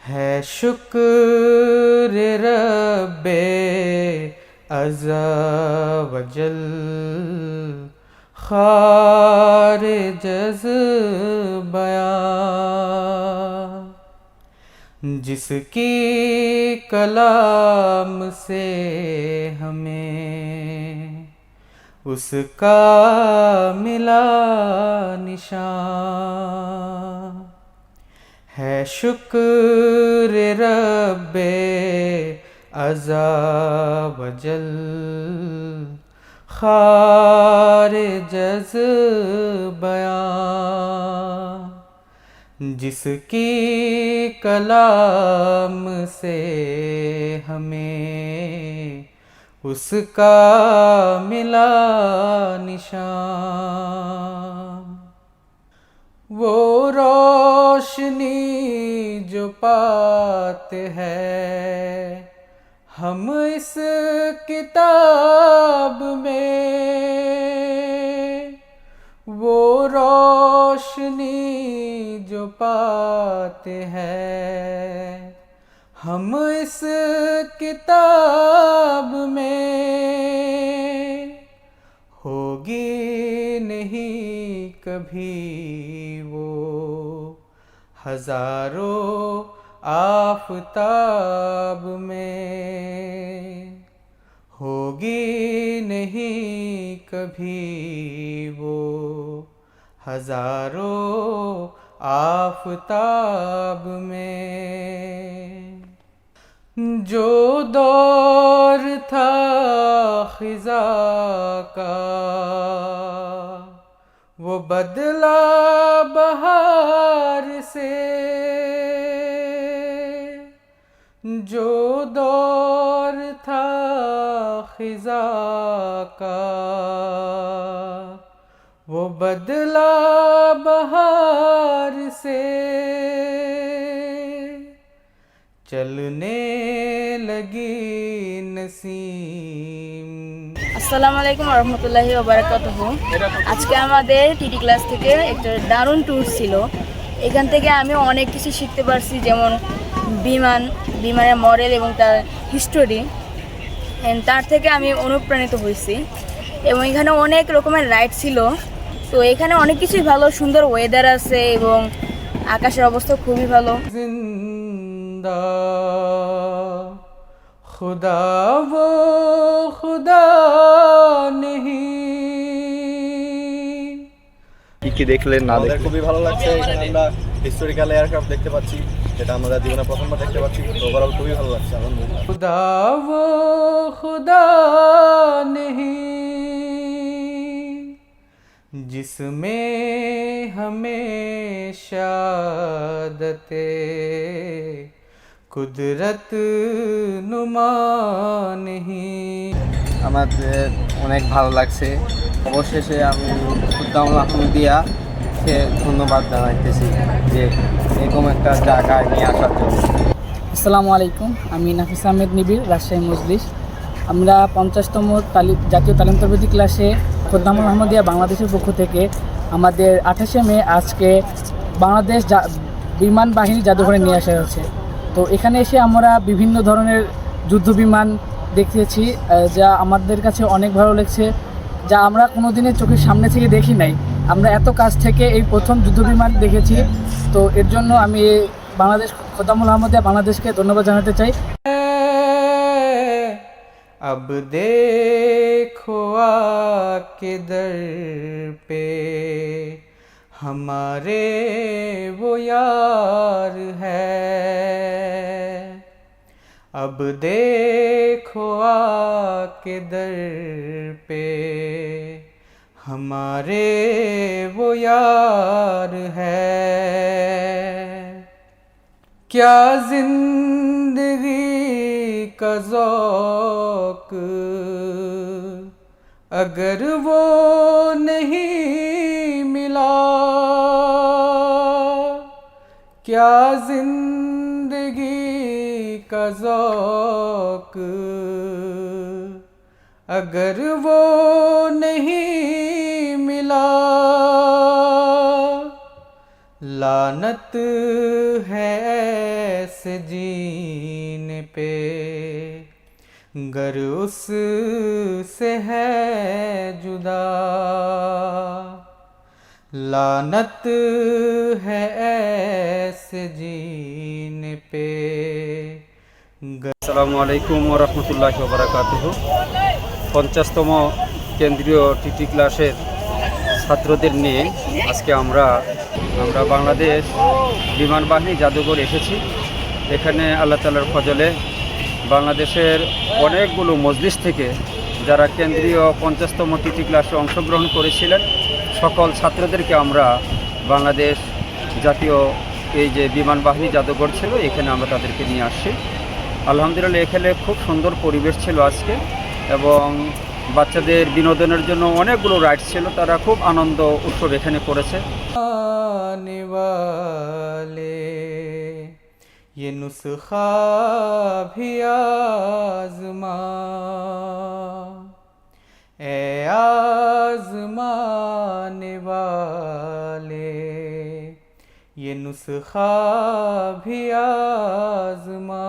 है शुक्र रब्बे अज़ा वजल खार जज़बया जिसकी कलाम से हमें उसका मिला निशान। है शुक्र रब्बे अज़ा वजल। खार जज़बया जिसकी कलाम से हमें उसका मिला निशान। वो रोशनी जो पाते हैं, हम इस किताब में वो रोशनी जो पाते हैं, हम इस किताब में होगी कभी वो हज़ारों आफताब में होगी नहीं कभी वो हज़ारों आफताब में। जो दौर जो दौर था खिजा का वो बदला बहार से चलने लगी नसीम আসসালামু আলাইকুম রহমতুল্লাহি ওবরাকাতুহ আজকে আমাদের টিটি ক্লাস থেকে একটা দারুণ ট্যুর ছিল এখান থেকে আমি অনেক কিছু শিখতে পারছি যেমন বিমান বিমানের মডেল এবং তার হিস্টোরি তার থেকে আমি অনুপ্রাণিত হয়েছি। এবং এখানে অনেক রকমের রাইড ছিল। তো এখানে অনেক কিছুই ভালো সুন্দর ওয়েদার আছে এবং আকাশের অবস্থা খুবই ভালো। খুদা খুদা কি দেখলেন না খুবই ভালো লাগছে আমরা হিস্টোরিক্যাল এয়ারক্রাফট দেখতে পাচ্ছি যেটা আমরা জীবনে প্রথমবার দেখতে পাচ্ছি ওভারঅল খুবই ভালো লাগছে আলহামদুলিল্লাহ खुदा वो खुदा नहीं जिसमें हमें शादते कुदरत नुमा नहीं আমাদের অনেক ভালো লাগছে অবশেষে আমি খুদ্দামুল আহমদিয়া সে ধন্যবাদ জানাইতেছি যে এরকম একটা জায়গায় নিয়ে আসার জন্য। আসসালামু আলাইকুম আমি নাফিস আহমেদ নিবির রাজশাহী মজলিস। আমরা পঞ্চাশতম তালি জাতীয় তালিম ক্লাসে খোদ্দামুল আহমদিয়া বাংলাদেশের পক্ষ থেকে আমাদের আঠাশে মে আজকে বাংলাদেশ বিমান বাহিনী জাদুঘরে নিয়ে আসা হয়েছে। তো এখানে এসে আমরা বিভিন্ন ধরনের যুদ্ধ বিমান আহ, যা আমাদের কাছে অনেক ভালো লাগছে যা আমরা কোনোদিনের চোখের সামনে থেকে দেখি নাই। আমরা এত কাছ থেকে এই প্রথম যুদ্ধ বিমান দেখেছি তো এর জন্য আমি বাংলাদেশ খোদামুল আহমদিয়া বাংলাদেশকে ধন্যবাদ জানাতে চাই अब देखो आके दर पे हमारे वो यार है अब देखो आके दर पे हमारे वो यार है। क्या ज़िंदगी का ज़ौक अगर वो नहीं मिला? क्या ज़िंदगी का ज़ौक अगर वो नहीं मिला लानत है ऐसे जीने पे गर उस से है जुदा लानत है ऐसे जीने पे गर আসসালামু আলাইকুম রহমতুল্লাহ বারাকাতুহ পঞ্চাশতম কেন্দ্রীয় টিটি ক্লাসের ছাত্রদের নিয়ে আজকে আমরা আমরা বাংলাদেশ বিমান বাহিনী জাদুঘর এসেছি। এখানে আল্লাহ তালার ফজলে বাংলাদেশের অনেকগুলো মজলিস থেকে যারা কেন্দ্রীয় পঞ্চাশতম টিটি ক্লাসে অংশগ্রহণ করেছিলেন, সকল ছাত্রদেরকে আমরা বাংলাদেশ জাতীয় এই যে বিমান বাহিনী জাদুঘর ছিল, এখানে আমরা তাদেরকে নিয়ে আসছি। আলহামদুলিল্লাহ, এখানে খুব সুন্দর পরিবেশ ছিল আজকে এবং বাচ্চাদের বিনোদনের জন্য অনেকগুলো রাইডস ছিল তারা খুব আনন্দ উৎসব এখানে করেছে आने वाले ये नुस्खा भी आजमा ए आजमाने वाले ये नुस्खा भी आजमा